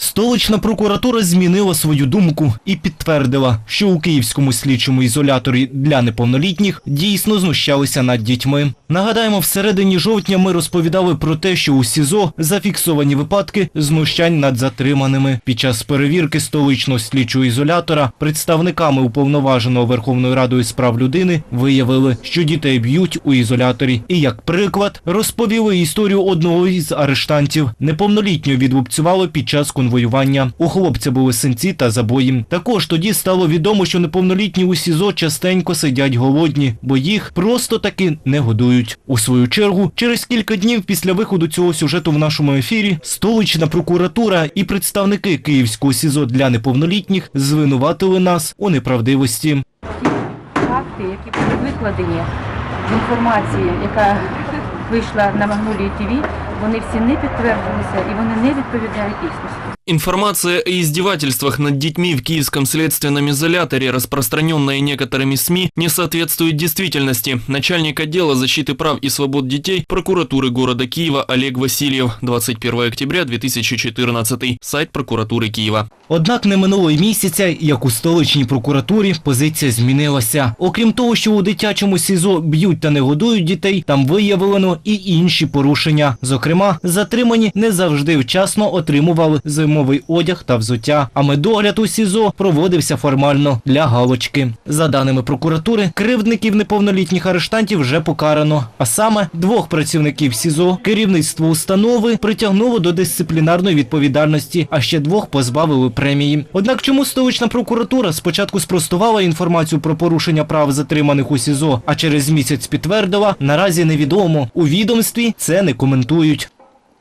Столична прокуратура змінила свою думку і підтвердила, що у київському слідчому ізоляторі для неповнолітніх дійсно знущалися над дітьми. Нагадаємо, всередині жовтня ми розповідали про те, що у СІЗО зафіксовані випадки знущань над затриманими. Під час перевірки столичного слідчого ізолятора представниками уповноваженого Верховною Радою з прав людини виявили, що дітей б'ють у ізоляторі. І як приклад розповіли історію одного із арештантів. Неповнолітнього відлупцювали під час конвоювання. У хлопця були синці та забої. Також тоді стало відомо, що неповнолітні у СІЗО частенько сидять голодні, бо їх просто таки не годують. У свою чергу, через кілька днів після виходу цього сюжету в нашому ефірі, столична прокуратура і представники Київського СІЗО для неповнолітніх звинуватили нас у неправдивості. факти, які були викладені в інформації, яка вийшла на Магнолії ТВ, вони всі не підтвердилися і вони не відповідають дійсності. Информация о издевательствах над детьми в киевском следственном изоляторе, распространенная некоторыми СМИ, не соответствует действительности. Начальник отдела защиты прав и свобод детей прокуратуры города Киева Олег Васильев, 21 октября 2014, сайт прокуратуры Киева. Однак не минуло й місяця, як у столичній прокуратурі позиція змінилася. Окрім того, що у дитячому СІЗО б'ють та не годують дітей, там виявлено і інші порушення. Зокрема, затримані не завжди вчасно отримували зимовий одяг та взуття. А медогляд у СІЗО проводився формально для галочки. За даними прокуратури, кривдників неповнолітніх арештантів вже покарано. А саме двох працівників СІЗО, керівництво установи притягнуло до дисциплінарної відповідальності, а ще двох позбавили премії. Однак чому столична прокуратура спочатку спростувала інформацію про порушення прав затриманих у СІЗО, а через місяць підтвердила, наразі невідомо. У відомстві це не коментують.